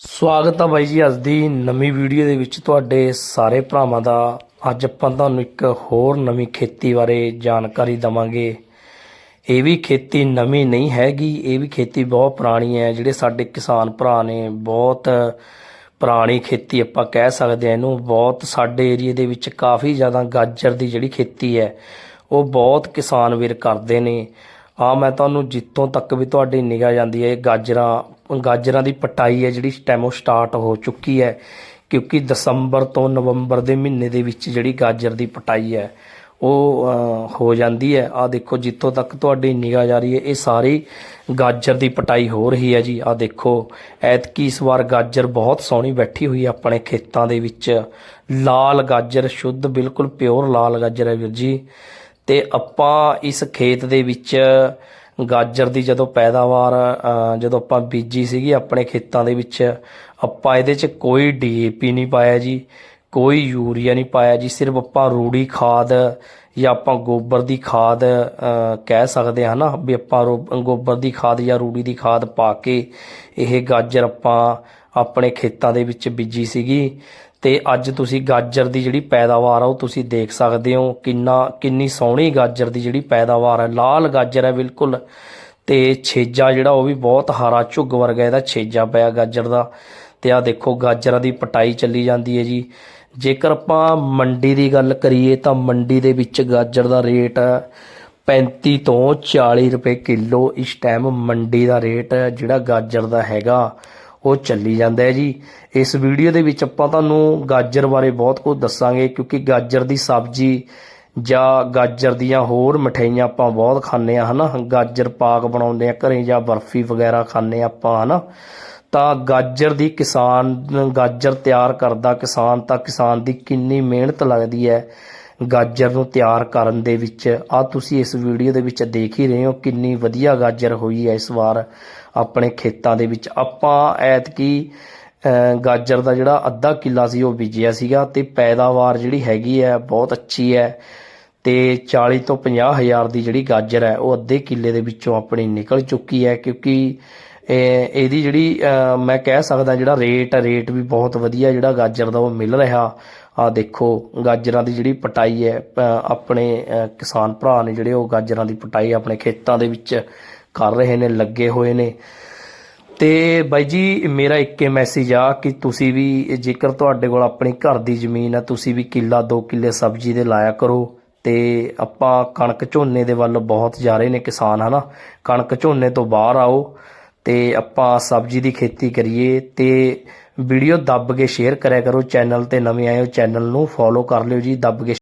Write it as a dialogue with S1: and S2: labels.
S1: ਸਵਾਗਤ ਆ ਬਾਈ ਜੀ ਅੱਜ ਦੀ ਨਵੀਂ ਵੀਡੀਓ ਦੇ ਵਿੱਚ ਤੁਹਾਡੇ ਸਾਰੇ ਭਰਾਵਾਂ ਦਾ। ਅੱਜ ਆਪਾਂ ਤੁਹਾਨੂੰ ਇੱਕ ਹੋਰ ਨਵੀਂ ਖੇਤੀ ਬਾਰੇ ਜਾਣਕਾਰੀ ਦਵਾਂਗੇ। ਇਹ ਵੀ ਖੇਤੀ ਨਵੀਂ ਨਹੀਂ ਹੈਗੀ, ਇਹ ਵੀ ਖੇਤੀ ਬਹੁਤ ਪੁਰਾਣੀ ਹੈ। ਜਿਹੜੇ ਸਾਡੇ ਕਿਸਾਨ ਭਰਾ ਨੇ, ਬਹੁਤ ਪੁਰਾਣੀ ਖੇਤੀ ਆਪਾਂ ਕਹਿ ਸਕਦੇ ਹਾਂ ਇਹਨੂੰ। ਬਹੁਤ ਸਾਡੇ ਏਰੀਆ ਦੇ ਵਿੱਚ ਕਾਫੀ ਜ਼ਿਆਦਾ ਗਾਜਰ ਦੀ ਜਿਹੜੀ ਖੇਤੀ ਹੈ, ਉਹ ਬਹੁਤ ਕਿਸਾਨ ਵੀਰ ਕਰਦੇ ਨੇ। ਆ ਮੈਂ ਤੁਹਾਨੂੰ ਜਿੱਥੋਂ ਤੱਕ ਵੀ ਤੁਹਾਡੀ ਨਿਗਾਹ ਜਾਂਦੀ ਹੈ, ਇਹ ਗਾਜਰਾਂ ਗਾਜਰਾਂ ਦੀ ਪਟਾਈ ਹੈ ਜਿਹੜੀ ਟੈਮੋ ਸਟਾਰਟ ਹੋ ਚੁੱਕੀ ਹੈ, ਕਿਉਂਕਿ ਦਸੰਬਰ ਤੋਂ ਨਵੰਬਰ ਦੇ ਮਹੀਨੇ ਦੇ ਵਿੱਚ ਜਿਹੜੀ ਗਾਜਰ ਦੀ ਪਟਾਈ ਹੈ, ਉਹ ਹੋ ਜਾਂਦੀ ਹੈ। ਆ ਦੇਖੋ ਜਿੱਥੋਂ ਤੱਕ ਤੁਹਾਡੀ ਨਿਗਾਹ ਜਾ ਰਹੀ ਹੈ, ਇਹ ਸਾਰੀ ਗਾਜਰ ਦੀ ਪਟਾਈ ਹੋ ਰਹੀ ਹੈ ਜੀ। ਆ ਦੇਖੋ, ਐਤਕੀ ਇਸ ਵਾਰ ਗਾਜਰ ਬਹੁਤ ਸੋਹਣੀ ਬੈਠੀ ਹੋਈ ਹੈ ਆਪਣੇ ਖੇਤਾਂ ਦੇ ਵਿੱਚ। ਲਾਲ ਗਾਜਰ, ਸ਼ੁੱਧ, ਬਿਲਕੁਲ ਪਿਓਰ ਲਾਲ ਗਾਜਰ ਹੈ ਵੀਰ ਜੀ। ਤੇ ਆਪਾਂ ਇਸ ਖੇਤ ਦੇ ਵਿੱਚ ਗਾਜਰ ਦੀ ਜਦੋਂ ਪੈਦਾਵਾਰ ਜਦੋਂ ਆਪਾਂ ਬੀਜੀ ਸੀਗੀ ਆਪਣੇ ਖੇਤਾਂ ਦੇ ਵਿੱਚ, ਆਪਾਂ ਇਹਦੇ 'ਚ ਕੋਈ ਡੀਏਪੀ ਨਹੀਂ ਪਾਇਆ ਜੀ। ਕੋਈ ਯੂਰੀਆ ਨਹੀਂ ਪਾਇਆ ਜੀ, ਸਿਰਫ ਆਪਾਂ ਰੂੜੀ ਖਾਦ ਜਾਂ ਆਪਾਂ ਗੋਬਰ ਦੀ ਖਾਦ ਕਹਿ ਸਕਦੇ ਹਾਂ ਨਾ ਵੀ ਆਪਾਂ ਰੋ- ਗੋਬਰ ਦੀ ਖਾਦ ਜਾਂ ਰੂੜੀ ਦੀ ਖਾਦ ਪਾ ਕੇ ਇਹ ਗਾਜਰ ਆਪਾਂ ਆਪਣੇ ਖੇਤਾਂ ਦੇ ਵਿੱਚ ਬੀਜੀ ਸੀਗੀ। ਤੇ ਅੱਜ ਤੁਸੀਂ ਗਾਜਰ ਦੀ ਜਿਹੜੀ ਪੈਦਾਵਾਰ ਆ ਉਹ ਤੁਸੀਂ ਦੇਖ ਸਕਦੇ ਹੋ, ਕਿੰਨਾ, ਕਿੰਨੀ ਸੋਹਣੀ ਗਾਜਰ ਦੀ ਜਿਹੜੀ ਪੈਦਾਵਾਰ ਹੈ ਲਾਲ ਗਾਜਰ ਹੈ ਬਿਲਕੁਲ। ਤੇ ਛੇਜਾ ਜਿਹੜਾ ਉਹ ਵੀ ਬਹੁਤ ਹਰਾ ਝੁੱਗ ਵਰਗਾ ਇਹਦਾ ਛੇਜਾ ਪਿਆ ਗਾਜਰ ਦਾ। ਤੇ ਆ ਦੇਖੋ ਗਾਜਰਾਂ ਦੀ ਪਟਾਈ ਚੱਲੀ ਜਾਂਦੀ ਹੈ ਜੀ। ਜੇਕਰ ਆਪਾਂ ਮੰਡੀ ਦੀ ਗੱਲ ਕਰੀਏ ਤਾਂ ਮੰਡੀ ਦੇ ਵਿੱਚ ਗਾਜਰ ਦਾ ਰੇਟ 35 ਤੋਂ 40 ਰੁਪਏ ਕਿਲੋ ਇਸ ਟਾਈਮ ਮੰਡੀ ਦਾ ਰੇਟ ਜਿਹੜਾ ਗਾਜਰ ਦਾ ਹੈਗਾ, ਉਹ ਚੱਲੀ ਜਾਂਦਾ ਹੈ ਜੀ। ਇਸ ਵੀਡੀਓ ਦੇ ਵਿੱਚ ਆਪਾਂ ਤੁਹਾਨੂੰ ਗਾਜਰ ਬਾਰੇ ਬਹੁਤ ਕੁਝ ਦੱਸਾਂਗੇ ਕਿਉਂਕਿ ਗਾਜਰ ਦੀ ਸਬਜ਼ੀ ਜਾਂ ਗਾਜਰ ਦੀਆਂ ਹੋਰ ਮਠਿਆਈਆਂ ਆਪਾਂ ਬਹੁਤ ਖਾਂਦੇ ਆ ਹਨਾ? ਗਾਜਰ ਪਾਕ ਬਣਾਉਂਦੇ ਆ ਘਰੇ ਜਾਂ ਬਰਫੀ ਵਗੈਰਾ ਖਾਂਦੇ ਆ ਆਪਾਂ, ਹਨਾ? ਤਾਂ ਗਾਜਰ ਦੀ ਕਿਸਾਨ, ਗਾਜਰ ਤਿਆਰ ਕਰਦਾ ਕਿਸਾਨ ਤਾਂ ਕਿਸਾਨ ਦੀ ਕਿੰਨੀ ਮਿਹਨਤ ਲੱਗਦੀ ਹੈ ਗਾਜਰ ਨੂੰ ਤਿਆਰ ਕਰਨ ਦੇ ਵਿੱਚ। ਆ ਤੁਸੀਂ ਇਸ ਵੀਡੀਓ ਦੇ ਵਿੱਚ ਦੇਖ ਹੀ ਰਹੇ ਹੋ ਕਿੰਨੀ ਵਧੀਆ ਗਾਜਰ ਹੋਈ ਹੈ ਇਸ ਵਾਰ ਆਪਣੇ ਖੇਤਾਂ ਦੇ ਵਿੱਚ। ਆਪਾਂ ਐਤਕੀ ਗਾਜਰ ਦਾ ਜਿਹੜਾ ਅੱਧਾ ਕਿੱਲਾ ਸੀ ਉਹ ਬੀਜਿਆ ਸੀਗਾ ਤੇ ਪੈਦਾਵਾਰ ਜਿਹੜੀ ਹੈਗੀ ਹੈ ਬਹੁਤ ਅੱਛੀ ਹੈ। ਤੇ 40 ਤੋਂ 50 ਹਜ਼ਾਰ ਦੀ ਜਿਹੜੀ ਗਾਜਰ ਹੈ, ਉਹ ਅੱਧੇ ਕਿੱਲੇ ਦੇ ਵਿੱਚੋਂ ਆਪਣੀ ਨਿਕਲ ਚੁੱਕੀ ਹੈ, ਕਿਉਂਕਿ ਇਹਦੀ ਜਿਹੜੀ ਮੈਂ ਕਹਿ ਸਕਦਾ ਜਿਹੜਾ ਰੇਟ ਹੈ ਰੇਟ ਵੀ ਬਹੁਤ ਵਧੀਆ ਜਿਹੜਾ ਗਾਜਰ ਦਾ ਉਹ ਮਿਲ ਰਿਹਾ। ਆ ਦੇਖੋ, ਗਾਜਰਾਂ ਦੀ ਜਿਹੜੀ ਪਟਾਈ ਹੈ ਆਪਣੇ ਕਿਸਾਨ ਭਰਾ ਨੇ ਜਿਹੜੇ ਉਹ ਗਾਜਰਾਂ ਦੀ ਪਟਾਈ ਆਪਣੇ ਖੇਤਾਂ ਦੇ ਵਿੱਚ ਕਰ ਰਹੇ ਨੇ, ਲੱਗੇ ਹੋਏ ਨੇ। ਤੇ ਬਾਈ ਜੀ, ਮੇਰਾ ਇੱਕੇ ਮੈਸੇਜ ਆ ਕਿ ਤੁਸੀਂ ਵੀ ਜੇਕਰ ਤੁਹਾਡੇ ਕੋਲ ਆਪਣੀ ਘਰ ਦੀ ਜ਼ਮੀਨ ਹੈ, ਤੁਸੀਂ ਵੀ ਕਿੱਲਾ 2 ਕਿੱਲੇ ਸਬਜ਼ੀ ਦੇ ਲਾਇਆ ਕਰੋ। ਤੇ ਆਪਾਂ ਕਣਕ ਝੋਨੇ ਦੇ ਵੱਲ ਬਹੁਤ ਜਾ ਰਹੇ ਨੇ ਕਿਸਾਨ, ਹਨਾ? ਕਣਕ ਝੋਨੇ ਤੋਂ ਬਾਹਰ ਆਓ ਤੇ ਆਪਾਂ ਸਬਜ਼ੀ ਦੀ ਖੇਤੀ ਕਰੀਏ ਤੇ ਵੀਡੀਓ ਦੱਬ ਕੇ ਸ਼ੇਅਰ ਕਰਿਆ ਕਰੋ, ਚੈਨਲ ਤੇ ਨਵੇਂ ਆਏ ਹੋ, ਚੈਨਲ ਨੂੰ ਫੋਲੋ ਕਰ ਲਿਓ ਜੀ, ਦੱਬ ਕੇ